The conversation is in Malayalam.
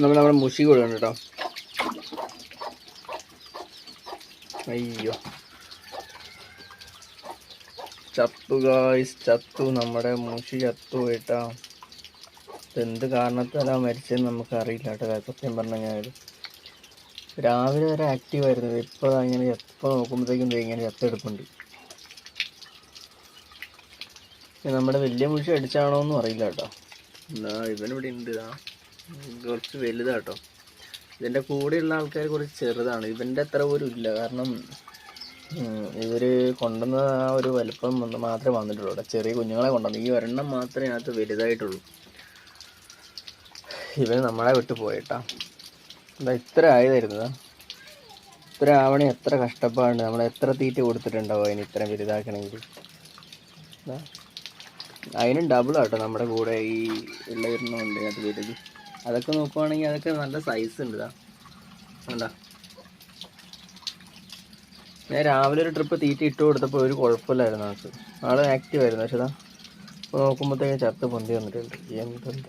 നമ്മൾ നമ്മുടെ മുഷി കൊടുക്കണം കേട്ടോ. അയ്യോ. ചത്തു ഗായ്സ് ചത്തു. നമ്മുടെ മുഷി ചത്തു കേട്ടാ. എന്ത് കാരണത്താലാ മരിച്ചതെന്ന് നമുക്ക് അറിയില്ല കേട്ടോ സത്യം പറഞ്ഞു കഴിഞ്ഞാൽ രാവിലെ വരെ ആക്റ്റീവ് ആയിരുന്നു. ഇപ്പോൾ ഇങ്ങനെ എപ്പോൾ നോക്കുമ്പോഴത്തേക്കും ഇങ്ങനെ ചത്തെടുപ്പുണ്ട്. നമ്മുടെ വലിയ മുഷി അടിച്ചാണോ എന്നും അറിയില്ല കേട്ടോ. എന്നാ ഇവനിവിടെ ഉണ്ട് ഇതാ കുറച്ച് വലുതാട്ടോ. ഇതിന്റെ കൂടെയുള്ള ആൾക്കാർ കുറച്ച് ചെറുതാണ്. ഇവന്റെ അത്ര പോലും ഇല്ല കാരണം ഇവർ കൊണ്ടുവന്ന ആ ഒരു വലുപ്പം മാത്രമേ വന്നിട്ടുള്ളൂ ഇവിടെ ചെറിയ കുഞ്ഞുങ്ങളെ കൊണ്ടുവന്നു ഈ ഒരെണ്ണം മാത്രമേ അതിനകത്ത് വലുതായിട്ടുള്ളൂ. ഇവന് നമ്മളെ വിട്ട് പോയിട്ടാ. എന്താ ഇത്ര ആയതായിരുന്നതാ ഇത്ര ആവണേ എത്ര കഷ്ടപ്പാടുണ്ട്. നമ്മൾ എത്ര തീറ്റ കൊടുത്തിട്ടുണ്ടാവും അതിന് ഇത്രയും വലുതാക്കണമെങ്കിൽ. അതിനും ഡബിൾ ആട്ടോ നമ്മുടെ കൂടെ ഈ ഉള്ള വരുന്നുണ്ട് അത് വലുത്. അതൊക്കെ നോക്കുവാണെങ്കിൽ അതൊക്കെ നല്ല സൈസ് ഉണ്ട് ഇതാ ഞാൻ രാവിലെ ഒരു ട്രിപ്പ് തീറ്റ ഇട്ട് കൊടുത്തപ്പോൾ ഒരു കുഴപ്പമില്ലായിരുന്നു നമുക്ക് ആൾ ആക്റ്റീവ് ആയിരുന്നു പക്ഷേ ഇതാ ഇപ്പോൾ നോക്കുമ്പോഴത്തേക്കും ചത്ത് പൊന്തി വന്നിട്ടുണ്ട്. എന്തുണ്ട്?